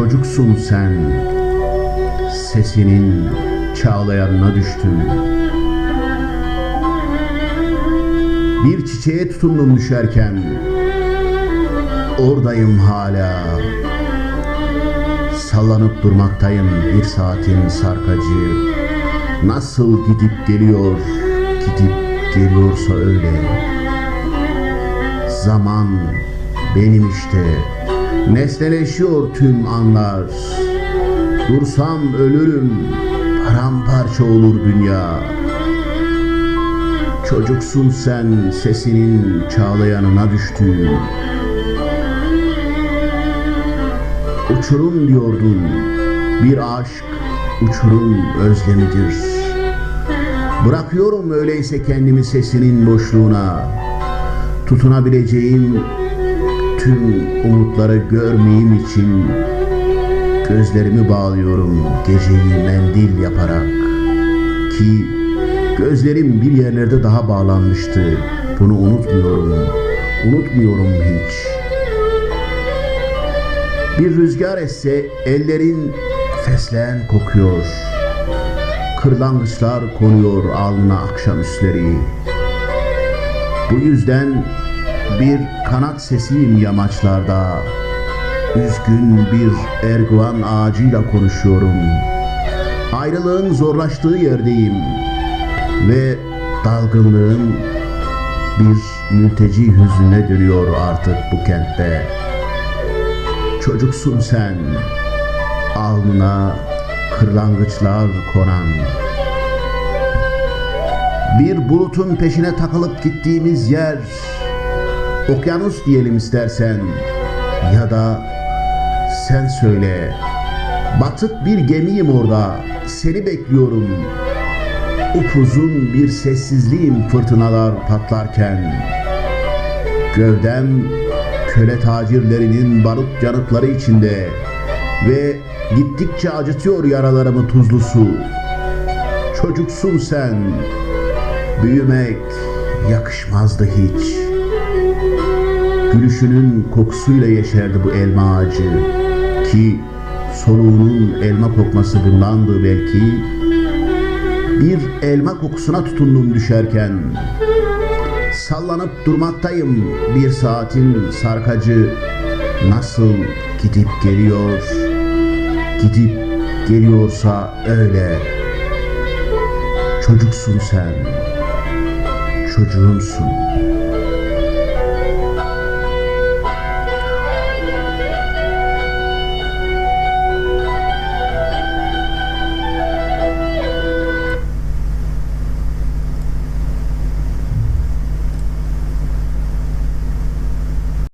Çocuksun sen, sesinin çağlayanına düştüm. Bir çiçeğe tutundum düşerken, oradayım hala. Sallanıp durmaktayım bir saatin sarkacı. Nasıl gidip geliyor, gidip geliyorsa öyle. Zaman benim işte. Nesneleşiyor tüm anlar. Dursam ölürüm, paramparça olur dünya. Çocuksun sen sesinin çağlayanına düştüğüm. Uçurum diyordun, bir aşk uçurum özlemidir. Bırakıyorum öyleyse kendimi sesinin boşluğuna. Tutunabileceğim tüm umutları görmeyeyim için gözlerimi bağlıyorum geceyi mendil yaparak ki gözlerim bir yerlerde daha bağlanmıştı. Bunu unutmuyorum. Unutmuyorum hiç. Bir rüzgar esse ellerin fesleğen kokuyor. Kırlangıçlar konuyor alnına akşamüstleri. Bu yüzden bir kanat sesiyim yamaçlarda. Üzgün bir erguvan ağacıyla konuşuyorum. Ayrılığın zorlaştığı yerdeyim. Ve dalgınlığın bir mülteci hüznüne dönüyor artık bu kentte. Çocuksun sen, alnına kırlangıçlar konan. Bir bulutun peşine takılıp gittiğimiz yer, okyanus diyelim istersen ya da sen söyle. Batık bir gemiyim orada, seni bekliyorum. Upuzun bir sessizliğim fırtınalar patlarken. Gövdem köle tacirlerinin barut yanıkları içinde ve gittikçe acıtıyor yaralarımı tuzlu su. Çocuksun sen, büyümek yakışmazdı hiç. Gülüşünün kokusuyla yeşerdi bu elma ağacı ki soluğunun elma kokması bundandı belki. Bir elma kokusuna tutundum düşerken. Sallanıp durmaktayım bir saatin sarkacı nasıl gidip geliyor gidip geliyorsa öyle çocuksun sen çocuğumsun